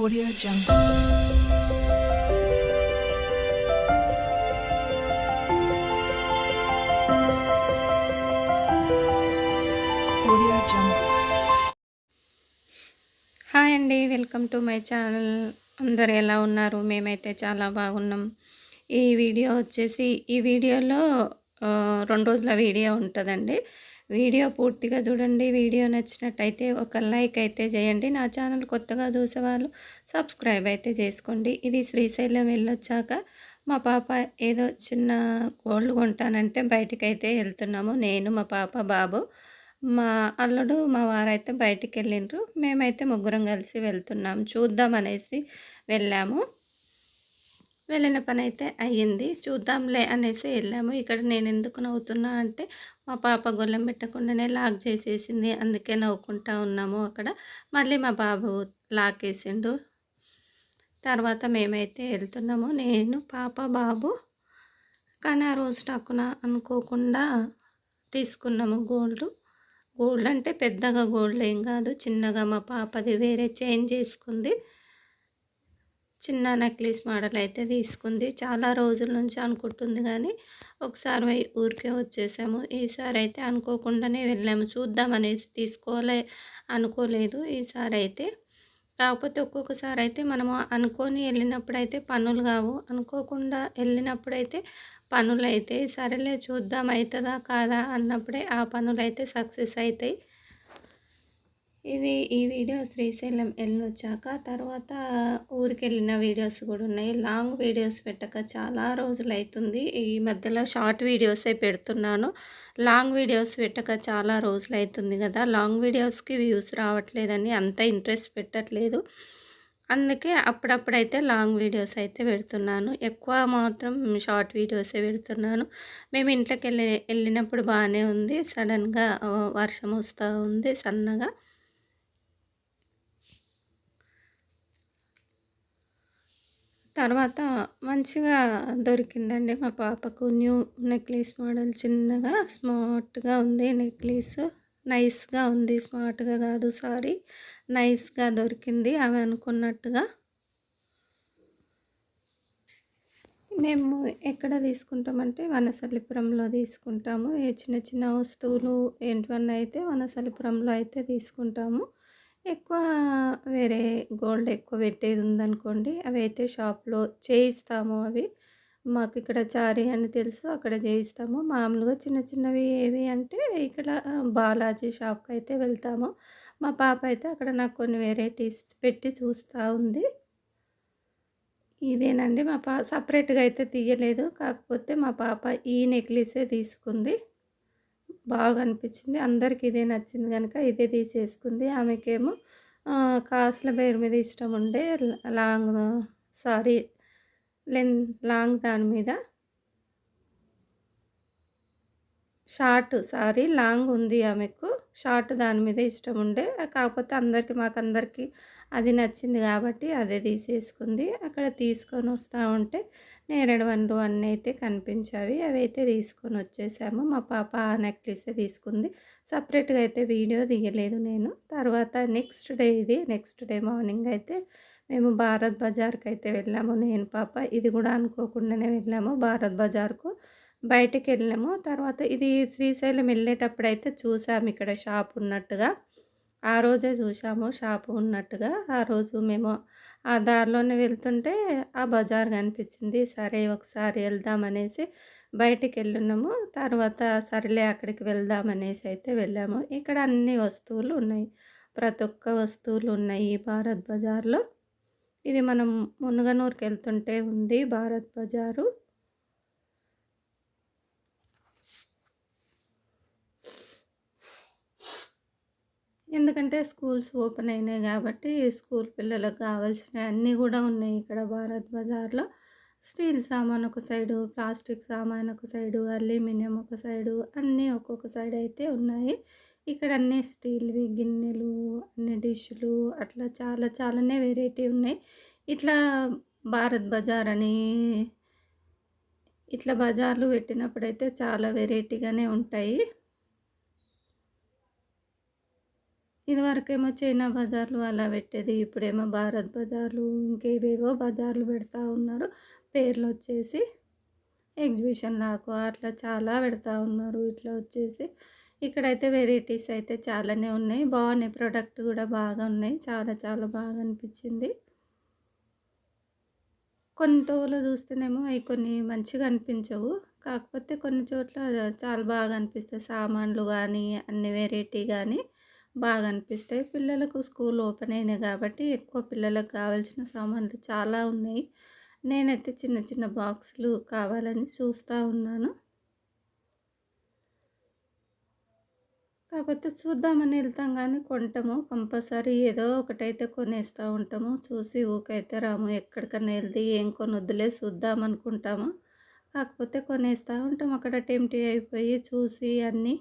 Audio Jungle. Hi అండి welcome to my channel అందరు ఎలా ఉన్నారు? మేమైతే చాలా బాగున్నాం. ఈ వీడియో వచ్చేసి ఈ వీడియోలో రెండు రోజుల వీడియో ఉంటుందండి. వీడియో పూర్తిగా చూడండి. వీడియో నచ్చినట్టయితే ఒక లైక్ అయితే చేయండి. నా ఛానల్ కొత్తగా చూసేవాళ్ళు సబ్స్క్రైబ్ అయితే చేసుకోండి. ఇది శ్రీశైలం వెళ్ళొచ్చాక మా పాప ఏదో చిన్న గోల్డ్ కొంటానంటే బయటికి అయితే వెళ్తున్నాము. నేను మా పాప బాబు మా అల్లుడు మా వారైతే బయటికి వెళ్ళిండ్రు మేమైతే ముగ్గురం కలిసి వెళ్తున్నాం. చూద్దామనేసి వెళ్ళాము. వెళ్ళిన పని అయితే అయ్యింది. చూద్దాంలే అనేసి వెళ్ళాము. ఇక్కడ నేను ఎందుకు నవ్వుతున్నా అంటే మా పాప గొల్లెం పెట్టకుండానే లాక్ చేసేసింది. అందుకే నవ్వుకుంటా ఉన్నాము అక్కడ. మళ్ళీ మా బాబు లాక్ వేసిండు తర్వాత మేమైతే వెళ్తున్నాము. నేను పాప బాబు కానీ ఆ రోజు నాకున అనుకోకుండా తీసుకున్నాము గోల్డ్. గోల్డ్ అంటే పెద్దగా గోల్డ్ ఏం కాదు. చిన్నగా మా పాపది వేరే చేంజ్ చేసుకుంది. చిన్న నెక్లెస్ మోడల్ అయితే తీసుకుంది. చాలా రోజుల నుంచి అనుకుంటుంది కానీ ఒకసారి పోయి ఊరికే వచ్చేసాము. ఈసారి అయితే అనుకోకుండానే వెళ్ళాము. చూద్దాం అనేసి తీసుకోలే అనుకోలేదు ఈసారి అయితే కాకపోతే ఒక్కొక్కసారి అయితే మనము అనుకొని వెళ్ళినప్పుడు అయితే పనులు కావు. అనుకోకుండా వెళ్ళినప్పుడైతే పనులు అయితే సరేలే చూద్దాం అవుతుందా కాదా అన్నప్పుడే ఆ పనులు అయితే సక్సెస్ అవుతాయి ఇది ఈ వీడియో శ్రీశైలం వెళ్ళొచ్చాక తర్వాత ఊరికి వెళ్ళిన వీడియోస్ కూడా ఉన్నాయి. లాంగ్ వీడియోస్ పెట్టక చాలా రోజులు అవుతుంది ఈ మధ్యలో షార్ట్ వీడియోసే పెడుతున్నాను. లాంగ్ వీడియోస్ పెట్టక చాలా రోజులు అవుతుంది కదా. లాంగ్ వీడియోస్కి వ్యూస్ రావట్లేదని అంత ఇంట్రెస్ట్ పెట్టట్లేదు. అందుకే అప్పుడప్పుడైతే లాంగ్ వీడియోస్ అయితే పెడుతున్నాను. ఎక్కువ మాత్రం షార్ట్ వీడియోసే పెడుతున్నాను. మేము ఇంట్లోకి వెళ్ళి వెళ్ళినప్పుడు బాగానే ఉంది. సడన్గా వర్షం వస్తూ ఉంది సన్నగా. తర్వాత మంచిగా దొరికిందండి మా పాపకు. న్యూ నెక్లెస్ మోడల్ చిన్నగా స్మార్ట్గా ఉంది. నెక్లెస్ నైస్గా ఉంది. స్మార్ట్గా కాదు సారీ నైస్గా దొరికింది. అవి అనుకున్నట్టుగా. మేము ఎక్కడ తీసుకుంటామంటే వనసలిపురంలో తీసుకుంటాము. ఏ చిన్న చిన్న వస్తువులు ఏంటివన్నీ అయితే వనసలిపురంలో అయితే తీసుకుంటాము. ఎక్కువ వేరే గోల్డ్ ఎక్కువ పెట్టేది ఉందనుకోండి అవి అయితే షాప్లో చేయిస్తాము అవి. మాకు ఇక్కడ చారీ అని తెలుసు అక్కడ చేయిస్తాము. మామూలుగా చిన్న చిన్నవి ఏవి అంటే ఇక్కడ బాలాజీ షాప్కి అయితే వెళ్తాము. మా పాప అయితే అక్కడ నాకు కొన్ని వెరైటీస్ పెట్టి చూస్తూ ఉంది. ఇదేనండి మా పా సపరేట్గా అయితే తీయలేదు. కాకపోతే మా పాప ఈ నెక్లెసే తీసుకుంది. బాగా అనిపించింది అందరికి ఇదే నచ్చింది కనుక ఇదే తీసేసుకుంది. ఆమెకేమో కాసుల పేరు మీద ఇష్టం ఉండే లాంగ్ సారీ లెన్ లాంగ్ దాని మీద. షార్ట్ సారీ లాంగ్ ఉంది ఆమెకు. షార్ట్ దాని మీద ఇష్టం ఉండే. కాకపోతే అందరికీ మాకు అందరికీ అది నచ్చింది కాబట్టి అదే తీసేసుకుంది. అక్కడ తీసుకొని వస్తూ ఉంటే నేరేడు పండ్లు అన్నీ అయితే కనిపించావి అవి అయితే తీసుకొని వచ్చేసాము. మా పాప ఆ నెక్లెసే తీసుకుంది. సపరేట్గా అయితే వీడియో తీయలేదు నేను. తర్వాత నెక్స్ట్ డే ఇది. నెక్స్ట్ డే మార్నింగ్ అయితే మేము భారత్ బజార్కి అయితే వెళ్ళాము. నేను పాప ఇది కూడా అనుకోకుండానే వెళ్ళాము భారత్ బజార్కు. బయటికి వెళ్ళాము. తర్వాత ఇది శ్రీశైలం వెళ్ళేటప్పుడు అయితే చూసాము. ఇక్కడ షాప్ ఉన్నట్టుగా. ఆ రోజే చూసాము షాపు ఉన్నట్టుగా. ఆ రోజు మేము ఆ దారిలోనే వెళ్తుంటే ఆ బజార్ కనిపించింది. సరే ఒకసారి వెళ్దామనేసి బయటికి వెళ్ళున్నాము తర్వాత సరేలే అక్కడికి వెళ్దామనేసి అయితే వెళ్ళాము. ఇక్కడ అన్ని వస్తువులు ఉన్నాయి. ప్రతి ఒక్క వస్తువులు ఉన్నాయి భారత్ బజార్లో. ఇది మనం మునగనూరుకి వెళ్తుంటే ఉంది భారత్ బజారు. ఎందుకంటే స్కూల్స్ ఓపెన్ అయినాయి కాబట్టి స్కూల్ పిల్లలకు కావాల్సిన అన్నీ కూడా ఉన్నాయి ఇక్కడ భారత్ బజార్లో. స్టీల్ సామాన్ ఒక సైడు ప్లాస్టిక్ సామాన్ ఒక సైడు అల్యూమినియం ఒక సైడు అన్నీ ఒక్కొక్క సైడ్ అయితే ఉన్నాయి. ఇక్కడ అన్నీ స్టీల్వి గిన్నెలు అన్ని డిష్లు అట్లా చాలా చాలానే వెరైటీ ఉన్నాయి. ఇట్లా భారత్ బజార్ అని ఇట్లా బజార్లు పెట్టినప్పుడైతే చాలా వెరైటీగానే ఉంటాయి. ఇదివరకేమో చైనా బజార్లు అలా పెట్టేది ఇప్పుడేమో భారత్ బజార్లు ఇంకేవేవో బజార్లు పెడతా ఉన్నారు. పేర్లు వచ్చేసి ఎగ్జిబిషన్ లాకు అట్లా చాలా పెడతా ఉన్నారు. ఇట్లా వచ్చేసి ఇక్కడైతే వెరైటీస్ అయితే చాలానే ఉన్నాయి. బాగున్నాయి. ప్రోడక్ట్ కూడా బాగా ఉన్నాయి. చాలా చాలా బాగా అనిపించింది. కొన్ని తోలు చూస్తేనేమో అవి కొన్ని మంచిగా అనిపించవు. కాకపోతే కొన్ని చోట్ల చాలా బాగా అనిపిస్తాయి. సామాన్లు కానీ అన్ని వెరైటీ కానీ బాగా అనిపిస్తాయి పిల్లలకు స్కూల్ ఓపెన్ అయినాయి కాబట్టి ఎక్కువ పిల్లలకు కావాల్సిన సామాన్లు చాలా ఉన్నాయి. నేనైతే చిన్న చిన్న బాక్సులు కావాలని చూస్తూ ఉన్నాను. కాకపోతే చూద్దామని వెళ్తాం కానీ కొంటాము. కంపల్సరీ ఏదో ఒకటైతే కొనేస్తూ ఉంటాము. చూసి ఊకైతే రాము ఎక్కడికన్నా వెళ్తే ఏం కొనొద్దులే చూద్దాం అనుకుంటాము. కాకపోతే కొనేస్తూ ఉంటాం అక్కడ టెంప్టీ అయిపోయి చూసి అన్నీ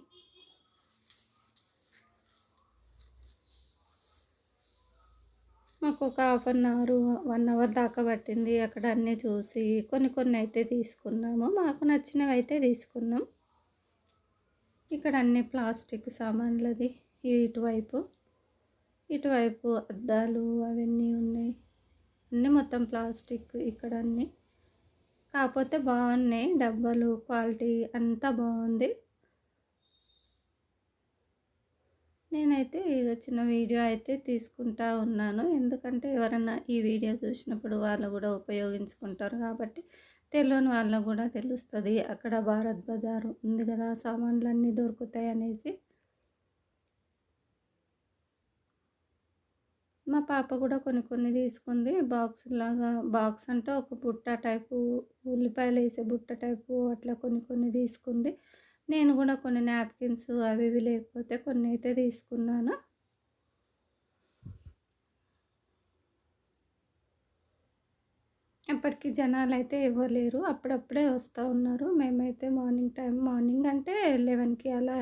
మాకు ఒక half an hour one hour దాకా పట్టింది. అక్కడ అన్నీ చూసి కొన్ని కొన్ని అయితే తీసుకున్నాము. మాకు నచ్చినవి అయితే తీసుకున్నాం. ఇక్కడ అన్ని ప్లాస్టిక్ సామాన్లది ఇటువైపు. ఇటువైపు అద్దాలు అవన్నీ ఉన్నాయి. అన్నీ మొత్తం ప్లాస్టిక్ ఇక్కడ అన్నీ. కాకపోతే బాగున్నాయి. డబ్బాలు క్వాలిటీ అంతా బాగుంది. నేనైతే ఇక చిన్న వీడియో అయితే తీసుకుంటా ఉన్నాను. ఎందుకంటే ఎవరైనా ఈ వీడియో చూసినప్పుడు వాళ్ళు కూడా ఉపయోగించుకుంటారు కాబట్టి తెలియని వాళ్ళకు కూడా తెలుస్తుంది. అక్కడ భారత్ బజార్ ఉంది కదా సామాన్లు అన్నీ దొరుకుతాయి అనేసి. మా పాప కూడా కొన్ని కొన్ని తీసుకుంది. బాక్స్ లాగా బాక్స్ అంటే ఒక బుట్ట టైపు ఉల్లిపాయలు వేసే బుట్ట టైపు అట్లా కొన్ని కొన్ని తీసుకుంది. నేను కూడా కొన్ని నాప్కిన్స్ అవి ఇవి లేకపోతే కొన్ని అయితే తీసుకున్నాను. ఎప్పటికీ జనాలు అయితే ఇవ్వలేరు. అప్పుడప్పుడే వస్తూ ఉన్నారు. మేమైతే మార్నింగ్ టైం మార్నింగ్ అంటే లెవెన్కి అలా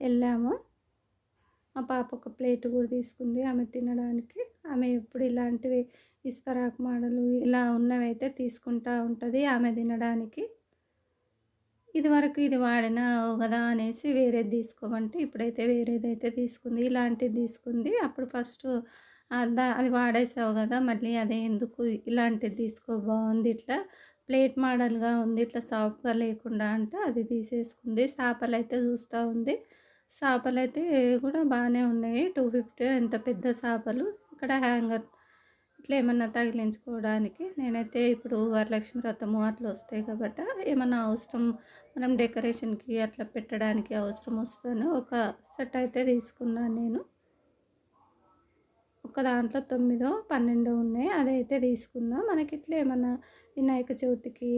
వెళ్ళాము. మా పాప ఒక ప్లేట్ కూడా తీసుకుంది ఆమె తినడానికి. ఆమె ఎప్పుడు ఇలాంటివి ఇస్తరాకు మాడలు ఇలా ఉన్నవి అయితే తీసుకుంటూ ఉంటుంది ఆమె తినడానికి. ఇది వరకు ఇది వాడినా కదా అనేసి వేరేది తీసుకోమంటే ఇప్పుడైతే వేరేదైతే తీసుకుంది. ఇలాంటిది తీసుకుంది. అప్పుడు ఫస్ట్ అది వాడేసావు కదా మళ్ళీ అదే ఎందుకు ఇలాంటిది తీసుకో బాగుంది ఇట్లా ప్లేట్ మోడల్గా ఉంది ఇట్లా సాఫ్ట్గా లేకుండా అంటే అది తీసేసుకుంది. చేపలు అయితే చూస్తూ ఉంది. చేపలు అయితే కూడా బాగానే ఉన్నాయి. టూ ఫిఫ్టీ ఎంత పెద్ద చేపలు. ఇక్కడ హ్యాంగర్ ఇట్లా ఏమన్నా తగిలించుకోవడానికి నేనైతే ఇప్పుడు వరలక్ష్మి వ్రతము అట్లా వస్తాయి కాబట్టి ఏమన్నా అవసరం మనం డెకరేషన్కి అట్లా పెట్టడానికి అవసరం వస్తుందని ఒక సెట్ అయితే తీసుకున్నాను నేను. ఒక దాంట్లో తొమ్మిదో పన్నెండో ఉన్నాయి అదైతే తీసుకున్నా. మనకి ఇట్లా ఏమన్నా వినాయక చవితికి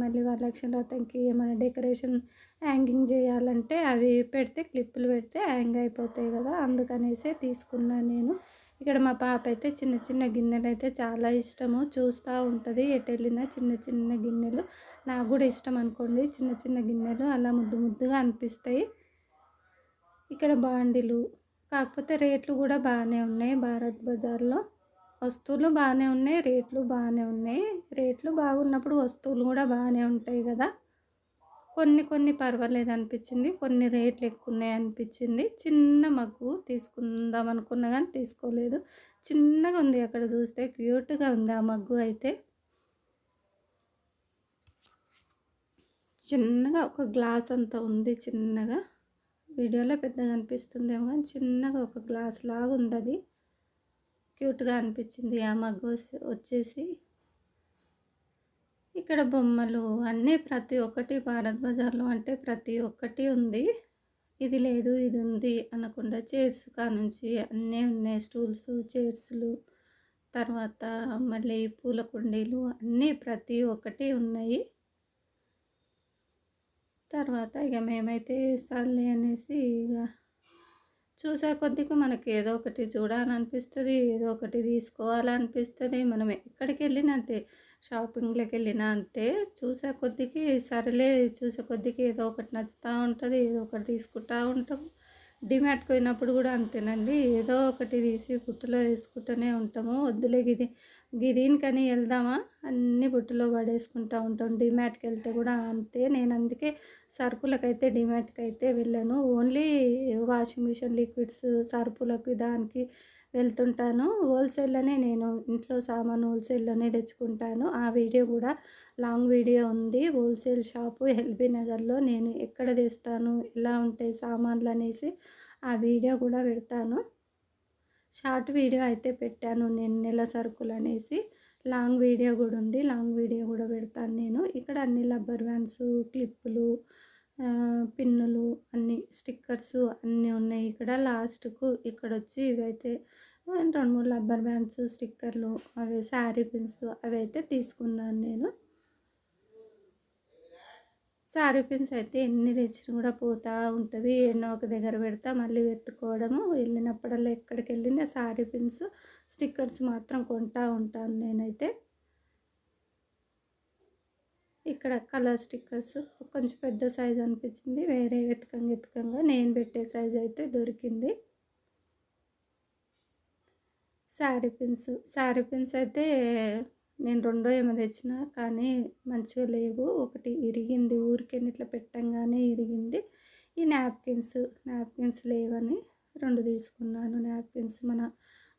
మళ్ళీ వరలక్ష్మి వ్రతంకి ఏమైనా డెకరేషన్ హ్యాంగింగ్ చేయాలంటే అవి పెడితే క్లిప్పులు పెడితే హ్యాంగ్ అయిపోతాయి కదా అందుకనేసే తీసుకున్నాను నేను. ఇక్కడ మా పాప అయితే చిన్న చిన్న గిన్నెలు అయితే చాలా ఇష్టము. చూస్తూ ఉంటుంది ఎటు వెళ్ళినా చిన్న చిన్న గిన్నెలు. నాకు కూడా ఇష్టం అనుకోండి. చిన్న చిన్న గిన్నెలు అలా ముద్దు ముద్దుగా అనిపిస్తాయి. ఇక్కడ బాండిలు కాకపోతే రేట్లు కూడా బాగానే ఉన్నాయి భారత్ బజార్లో. వస్తువులు బాగానే ఉన్నాయి రేట్లు బాగానే ఉన్నాయి. రేట్లు బాగున్నప్పుడు వస్తువులు కూడా బాగానే ఉంటాయి కదా. కొన్ని కొన్ని పర్వాలేదు అనిపించింది కొన్ని రేట్లు ఎక్కువ ఉన్నాయి అనిపించింది చిన్న మగ్గు తీసుకుందాం అనుకున్నా కానీ తీసుకోలేదు. చిన్నగా ఉంది అక్కడ చూస్తే. క్యూట్గా ఉంది ఆ మగ్గు అయితే. చిన్నగా ఒక గ్లాస్ అంత ఉంది చిన్నగా. వీడియోలో పెద్దగా అనిపిస్తుందేమో కానీ చిన్నగా ఒక గ్లాస్ లాగా ఉంది అది క్యూట్గా అనిపించింది ఆ మగ్గు వచ్చేసి. ఇక్కడ బొమ్మలు అన్నీ ప్రతి ఒక్కటి భారత్ బజార్లో అంటే ప్రతి ఒక్కటి ఉంది. ఇది లేదు ఇది ఉంది అనకుండా చైర్స్ కానుంచి అన్నీ ఉన్నాయి. స్టూల్స్ చైర్స్లు తర్వాత మళ్ళీ పూల కుండీలు అన్నీ ప్రతి ఒక్కటి ఉన్నాయి. తర్వాత ఇక మేమైతే సర్లే అనేసి ఇక చూసే కొద్దిగా మనకి ఏదో ఒకటి చూడాలనిపిస్తుంది ఏదో ఒకటి తీసుకోవాలనిపిస్తుంది. మనం ఎక్కడికి వెళ్ళినా అంతే. షాపింగ్లోకి వెళ్ళినా అంతే చూసే కొద్దికి సరేలే చూసే కొద్దికి ఏదో ఒకటి నచ్చుతూ ఉంటుంది ఏదో ఒకటి తీసుకుంటూ ఉంటాం డిమార్ట్‌కి పోయినప్పుడు కూడా అంతేనండి. ఏదో ఒకటి తీసి బుట్టలో వేసుకుంటూనే ఉంటాము. వద్దులే గిది గి దీనికని వెళ్దామా అన్నీ బుట్టలో పడేసుకుంటా ఉంటాం. డిమార్ట్‌కెళ్తే కూడా అంతే. నేను అందుకే సరుకులకైతే డీమార్ట్కి అయితే వెళ్ళాను ఓన్లీ వాషింగ్ మిషన్ లిక్విడ్స్, సరుకులకు దానికి వెళ్తుంటాను. హోల్‌సేల్‌లోనే నేను ఇంట్లో సామాను హోల్‌సేల్‌లోనే తెచ్చుకుంటాను. ఆ వీడియో కూడా లాంగ్ వీడియో ఉంది. హోల్‌సేల్ షాపు ఎల్బీ నగర్‌లో నేను ఎక్కడ తెస్తాను, ఎలా ఉంటాయి సామాన్లు అనేసి ఆ వీడియో కూడా పెడతాను. షార్ట్ వీడియో అయితే పెట్టాను నేను నెల సరుకులు అనేసి లాంగ్ వీడియో కూడా ఉంది. లాంగ్ వీడియో కూడా పెడతాను నేను. ఇక్కడ అన్ని రబ్బర్ బ్యాండ్స్ క్లిప్పులు, పిన్నులు అన్నీ స్టిక్కర్స్ అన్నీ ఉన్నాయి ఇక్కడ. లాస్ట్‌కు ఇక్కడ వచ్చి ఇవైతే రెండు మూడు రబ్బర్ బ్యాండ్స్, స్టిక్కర్లు అవి శారీ పిన్స్ అవైతే తీసుకున్నాను నేను. శారీ పిన్స్ అయితే ఎన్ని తెచ్చినా కూడా పోతూ ఉంటుంది ఎన్నో ఒక దగ్గర పెడతా మళ్ళీ వెతుక్కోవడము. వెళ్ళినప్పుడల్లా ఎక్కడికెళ్ళినా శారీ పిన్స్, స్టిక్కర్స్ మాత్రం కొంటా ఉంటాను నేనైతే. ఇక్కడ కలర్ స్టిక్కర్స్ కొంచెం పెద్ద సైజ్ అనిపించింది. వేరే వెతకంగా వెతకంగా నేను పెట్టే సైజ్ అయితే దొరికింది. శారీ పిన్స్, శారీ పిన్స్ అయితే నేను రెండో ఏమో తెచ్చిన కానీ మంచిగా లేవు. ఒకటి ఇరిగింది ఊరికెన్ని ఇట్లా పెట్టంగానే ఇరిగింది. ఈ నాప్కిన్స్, నాప్కిన్స్ లేవని రెండు తీసుకున్నాను. నాప్కిన్స్ మన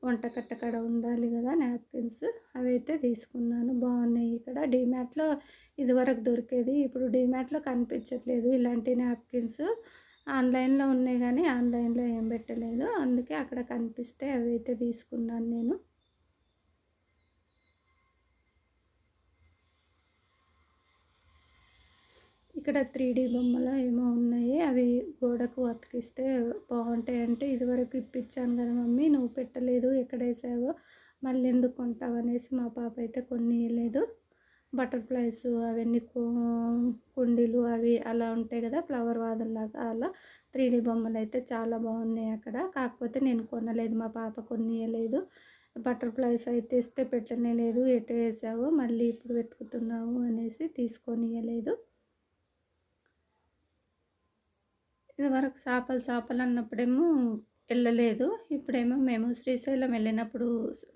వంటకట్ట కడ ఉండాలి కదా నాప్కిన్స్ అవి అయితే తీసుకున్నాను. బాగున్నాయి ఇక్కడ. డీమార్ట్‌లో ఇదివరకు దొరికేది. ఇప్పుడు డీమార్ట్‌లో కనిపించట్లేదు ఇలాంటి నాప్కిన్స్. ఆన్‌లైన్‌లో ఉన్నాయి కానీ ఆన్‌లైన్‌లో ఏం పెట్టలేదు. అందుకే అక్కడ కనిపిస్తే అవైతే తీసుకున్నాను నేను. ఇక్కడ 3డీ బొమ్మలు ఏమో ఉన్నాయి. అవి గోడకు అతికిస్తే బాగుంటాయి అంటే ఇదివరకు ఇప్పించాను కదా మమ్మీ నువ్వు పెట్టలేదు ఎక్కడేసావో మళ్ళీ ఎందుకు కొంటావు అనేసి మా పాప అయితే కొన్ని కొనియలేదు. బటర్‌ఫ్లైస్ అవన్నీ కుండీలు అవి అలా ఉంటాయి కదా ఫ్లవర్ వాదల్లాగా అలా త్రీడీ బొమ్మలు అయితే చాలా బాగున్నాయి అక్కడ. కాకపోతే నేను కొనలేదు. మా పాప కొనియలేదు. బటర్‌ఫ్లైస్ అయితే ఇస్తే పెట్టనే లేదు. ఎటు వేసావో మళ్ళీ ఇప్పుడు వెతుకుతున్నావు అనేసి తీసుకొని ఇవ్వలేదు ఇదివరకు చేపలు చేపలు అన్నప్పుడేమో వెళ్ళలేదు ఇప్పుడేమో మేము శ్రీశైలం వెళ్ళినప్పుడు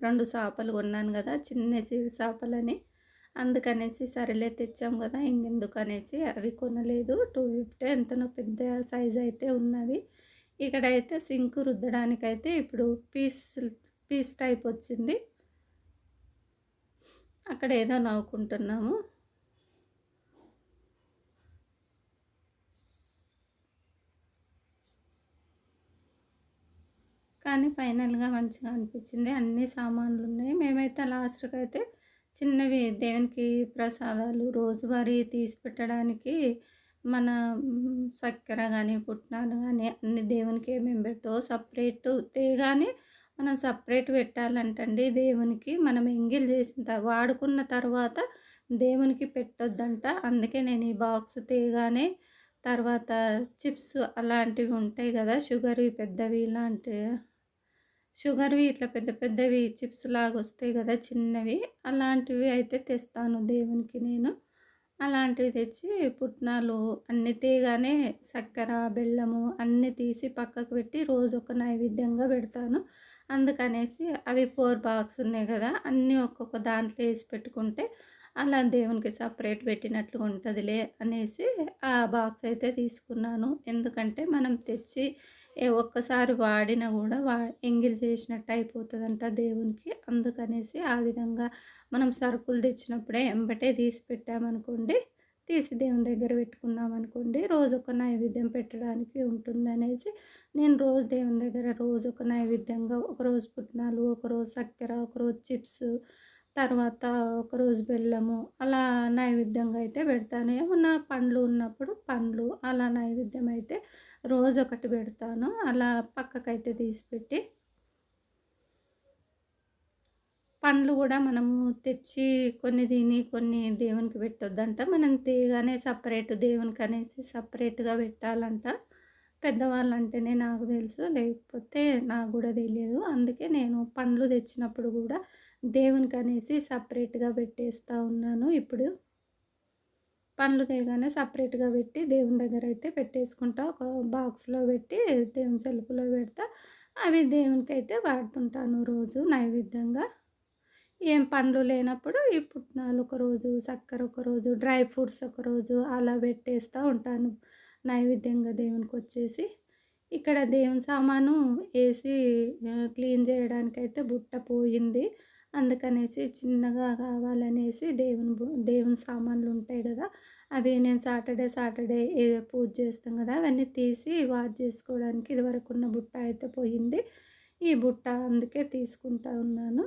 రెండు చేపలు కొన్నాను కదా చిన్న సిరి చేపలని. అందుకనేసి సరేలే తెచ్చాం ఇంకెందుకు అనేసి అవి కొనలేదు. 250 ఎంతనో పెద్ద సైజ్ అయితే ఉన్నవి. ఇక్కడైతే సింక్ రుద్దడానికైతే ఇప్పుడు పీస్ పీస్ టైప్ వచ్చింది. అక్కడ ఏదో నవ్వుకుంటున్నాము. కానీ ఫైనల్‌గా మంచిగా అనిపించింది. అన్ని సామాన్లు ఉన్నాయి మేమైతే లాస్ట్కి అయితే చిన్నవి దేవునికి ప్రసాదాలు రోజువారీ తీసి పెట్టడానికి మన చక్కెర కానీ పుట్నాలు కానీ అన్ని దేవునికి ఏమేమి పెడతావో సపరేట్ తేగానే మనం సపరేట్ పెట్టాలంటండి దేవునికి. మనం ఎంగిల్ చేసిన వాడుకున్న తర్వాత దేవునికి పెట్టొద్దంట. అందుకే నేను ఈ బాక్స్ తేగానే తర్వాత చిప్స్ అలాంటివి ఉంటాయి కదా షుగర్‌వి పెద్దవి ఇలాంటి షుగర్‌వి ఇట్లా పెద్ద పెద్దవి చిప్స్ లాగా వస్తాయి కదా చిన్నవి అలాంటివి అయితే తెస్తాను దేవునికి నేను. అలాంటివి తెచ్చి పుట్నాలు అన్ని తీగానే చక్కెర, బెల్లము అన్నీ తీసి పక్కకు పెట్టి రోజు ఒక నైవేద్యంగా పెడతాను. అందుకనేసి అవి ఫోర్ బాక్స్ ఉన్నాయి కదా అన్నీ ఒక్కొక్క దాంట్లో వేసి పెట్టుకుంటే అలా దేవునికి సపరేట్ పెట్టినట్లుగా ఉంటుందిలే అనేసి ఆ బాక్స్ అయితే తీసుకున్నాను. ఎందుకంటే మనం తెచ్చి ఒక్కసారి వాడినా కూడా వా ఎంగిల్ చేసినట్టు అయిపోతుందంట దేవునికి. అందుకనేసి ఆ విధంగా మనం సరుకులు తెచ్చినప్పుడే ఎంబటే తీసి పెట్టామనుకోండి, తీసి దేవుని దగ్గర పెట్టుకున్నామనుకోండి రోజు ఒక నైవేద్యం పెట్టడానికి ఉంటుందనేసి నేను రోజు దేవుని దగ్గర రోజు ఒక నైవేద్యంగా ఒకరోజు పుట్నాలు, ఒకరోజు చక్కెర, ఒకరోజు చిప్స్, తర్వాత ఒకరోజు బెల్లము అలా నైవేద్యంగా అయితే పెడతాను. ఏమన్నా పండ్లు ఉన్నప్పుడు పండ్లు అలా నైవేద్యం అయితే రోజు ఒకటి పెడతాను. అలా పక్కకైతే తీసిపెట్టి పండ్లు కూడా మనము తెచ్చి కొన్ని తిని కొన్ని దేవునికి పెట్టొద్దంట. మనం తీయగానే సపరేట్ దేవునికి అనేసి సపరేట్గా పెట్టాలంట. పెద్దవాళ్ళు అంటేనే నాకు తెలుసు. లేకపోతే నాకు కూడా తెలియదు. అందుకే నేను పండ్లు తెచ్చినప్పుడు కూడా దేవునికి అనేసి సపరేట్గా పెట్టేస్తూ ఉన్నాను ఇప్పుడు. పండ్లు తేగానే సపరేట్‌గా పెట్టి దేవుని దగ్గర అయితే పెట్టేసుకుంటా. ఒక బాక్స్‌లో పెట్టి దేవుని సెల్ఫ్‌లో పెడతా. అవి దేవునికి అయితే వాడుతుంటాను రోజు నైవేద్యంగా. ఏం పండ్లు లేనప్పుడు ఈ పుట్నాలు ఒకరోజు, చక్కెర ఒకరోజు, డ్రై ఫ్రూట్స్ ఒకరోజు అలా పెట్టేస్తూ ఉంటాను. నైవేద్యంగా దేవునికి వచ్చేసి ఇక్కడ దేవుని సామాను వేసి క్లీన్ చేయడానికైతే బుట్ట పోయింది. అందుకనేసి చిన్నగా కావాలనేసి దేవుని బు దేవుని సామాన్లు ఉంటాయి కదా అవి నేను సాటర్‌డే, సాటర్‌డే ఏదో పూజ చేస్తాం కదా అవన్నీ తీసి వాష్ చేసుకోవడానికి ఇదివరకు ఉన్న బుట్ట అయితే పోయింది. ఈ బుట్ట అందుకే తీసుకుంటా ఉన్నాను.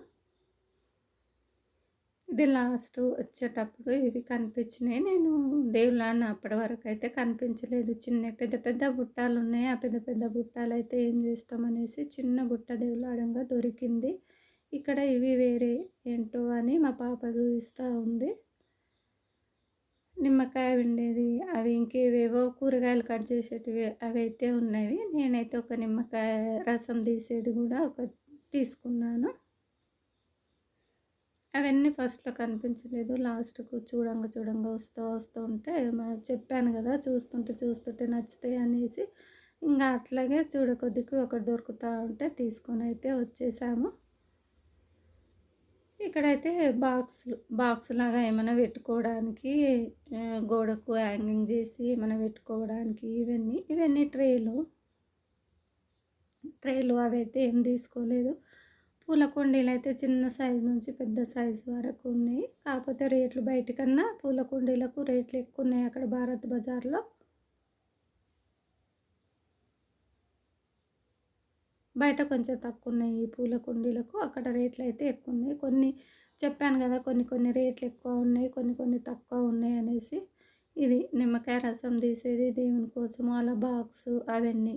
ఇది లాస్ట్ వచ్చేటప్పుడు ఇవి కనిపించినాయి. నేను దేవుళ్ళని అప్పటి వరకైతే కనిపించలేదు. చిన్న పెద్ద పెద్ద బుట్టాలు ఉన్నాయి ఆ పెద్ద పెద్ద బుట్టాలైతే ఏం చేస్తామనేసి చిన్న బుట్ట దేవులాడంగా దొరికింది. ఇక్కడ ఇవి వేరే ఏంటో అని మా పాప చూపిస్తూ ఉంది. నిమ్మకాయ ఉండేది అవి ఇంకేవేవో కూరగాయలు కట్ చేసేటివి అవైతే ఉన్నవి. నేనైతే ఒక నిమ్మకాయ రసం తీసేది కూడా ఒక తీసుకున్నాను. అవన్నీ ఫస్ట్‌లో కనిపించలేదు. లాస్ట్‌కు చూడంగా చూడంగా వస్తూ వస్తూ ఉంటే చెప్పాను కదా చూస్తుంటే చూస్తుంటే నచ్చుతాయి అనేసి ఇంకా అట్లాగే చూడకొద్దికి ఒకటి దొరుకుతూ ఉంటే తీసుకొని అయితే వచ్చేసాము. ఇక్కడైతే బాక్స్ లాగా ఏమైనా పెట్టుకోవడానికి గోడకు హ్యాంగింగ్ చేసి ఏమైనా పెట్టుకోవడానికి ఇవన్నీ, ఇవన్నీ ట్రేలు. ట్రేలు అవైతే ఏం తీసుకోలేదు. పూల కుండీలు అయితే చిన్న సైజు నుంచి పెద్ద సైజు వరకు ఉన్నాయి. కాకపోతే రేట్లు బయటికన్నా పూల కుండీలకు రేట్లు ఎక్కువ ఉన్నాయి అక్కడ భారత్ బజార్‌లో. బయట కొంచెం తక్కువున్నాయి ఈ పూల కుండీలకు. అక్కడ రేట్లు అయితే ఎక్కువ ఉన్నాయి కొన్ని చెప్పాను కదా కొన్ని కొన్ని రేట్లు ఎక్కువ ఉన్నాయి. కొన్ని కొన్ని తక్కువ ఉన్నాయి అనేసి. ఇది నిమ్మకాయ రసం తీసేది దేవుని కోసం అలా బాక్స్ అవన్నీ.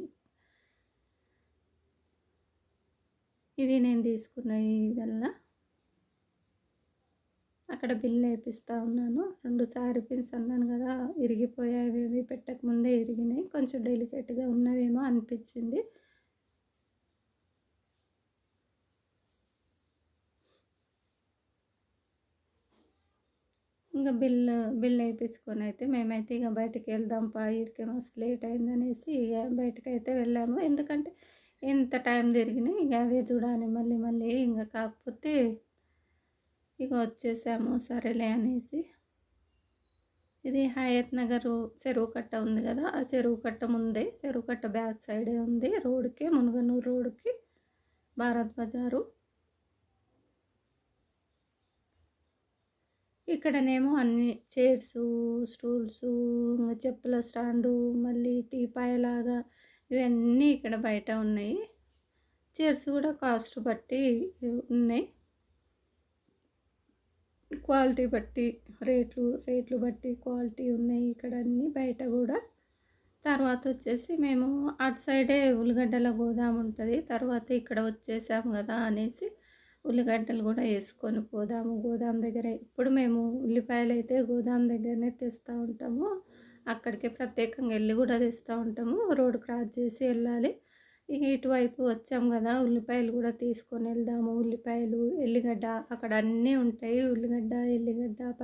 ఇవి నేను తీసుకున్నాయి వల్ల. అక్కడ బిల్ వేపిస్తూ ఉన్నాను. రెండు సారీ పిన్స్ అన్నాను కదా ఇరిగిపోయాయి అవేవి పెట్టకముందే ఇరిగినాయి. కొంచెం డెలికేట్‌గా ఉన్నవేమో అనిపించింది. ఇంకా బిల్లు బిల్ అయితే మేమైతే ఇక బయటకు వెళ్దాం పా ఈడికే మస్తు లేట్ అయిందనేసి ఇగ బయటకైతే వెళ్ళాము. ఎందుకంటే ఎంత టైం తిరిగినా ఇక అవే చూడాలి మళ్ళీ మళ్ళీ. ఇంకా కాకపోతే ఇక వచ్చేసాము సరేలే అనేసి. ఇది హయత్ నగర్ చెరువు కట్ట ఉంది కదా ఆ చెరువు కట్ట ముందే చెరువు కట్ట బ్యాక్ సైడే ఉంది. రోడ్‌కే మునుగనూరు రోడ్‌కి భారత్ బజారు. ఇక్కడనేమో అన్ని చైర్సు, స్టూల్సు, ఇంకా చెప్పుల స్టాండు, మళ్ళీ టీపాయలాగా ఇవన్నీ ఇక్కడ బయట ఉన్నాయి. చైర్స్ కూడా కాస్ట్ బట్టి ఉన్నాయి. క్వాలిటీ బట్టి రేట్లు, రేట్లు బట్టి క్వాలిటీ ఉన్నాయి ఇక్కడ అన్నీ బయట కూడా తర్వాత వచ్చేసి మేము అటు సైడే ఉల్లిగడ్డల గోదాం ఉంటుంది తర్వాత ఇక్కడ వచ్చేసాము కదా అనేసి ఉల్లిగడ్డలు కూడా వేసుకొని పోదాము గోదాం దగ్గరే. ఇప్పుడు మేము ఉల్లిపాయలు అయితే గోదాం దగ్గరనే తెస్తా ఉంటాము. అక్కడికే ప్రత్యేకంగా వెళ్ళి కూడా తెస్తూ ఉంటాము. రోడ్ క్రాస్ చేసి వెళ్ళాలి ఇక ఇటువైపు వచ్చాం కదా ఉల్లిపాయలు కూడా తీసుకొని వెళ్దాము ఉల్లిపాయలు, ఎల్లిగడ్డ అక్కడ అన్నీ ఉంటాయి. ఉల్లిగడ్డ, ఎల్లిగడ్డ ప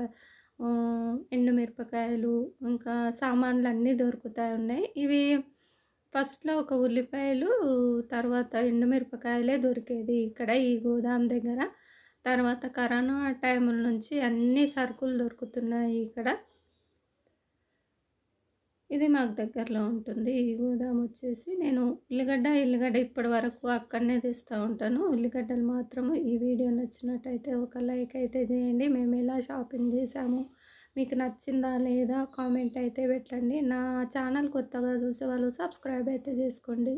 ఎండుమిరపకాయలు ఇంకా సామాన్లు అన్నీ దొరుకుతాయి ఉన్నాయి. ఇవి ఫస్ట్‌లో ఒక ఉల్లిపాయలు, తర్వాత ఎండుమిరపకాయలే దొరికేది ఇక్కడ ఈ గోదాం దగ్గర. తర్వాత కరోనా టైముల నుంచి అన్ని సరుకులు దొరుకుతున్నాయి ఇక్కడ. ఇది మాకు దగ్గరలో ఉంటుంది. ఈ గోదాం వచ్చేసి నేను ఉల్లిగడ్డ, ఉల్లిగడ్డ ఇప్పటి వరకు అక్కడనే తెస్తా ఉంటాను. ఉల్లిగడ్డలు మాత్రము ఈ వీడియో నచ్చినట్టయితే ఒక లైక్ అయితే చేయండి. మేము ఎలా షాపింగ్ చేసాము, మీకు నచ్చిందా లేదా కామెంట్ అయితే పెట్టండి. నా ఛానల్ కొత్తగా చూసే వాళ్ళు సబ్స్క్రైబ్ అయితే చేసుకోండి.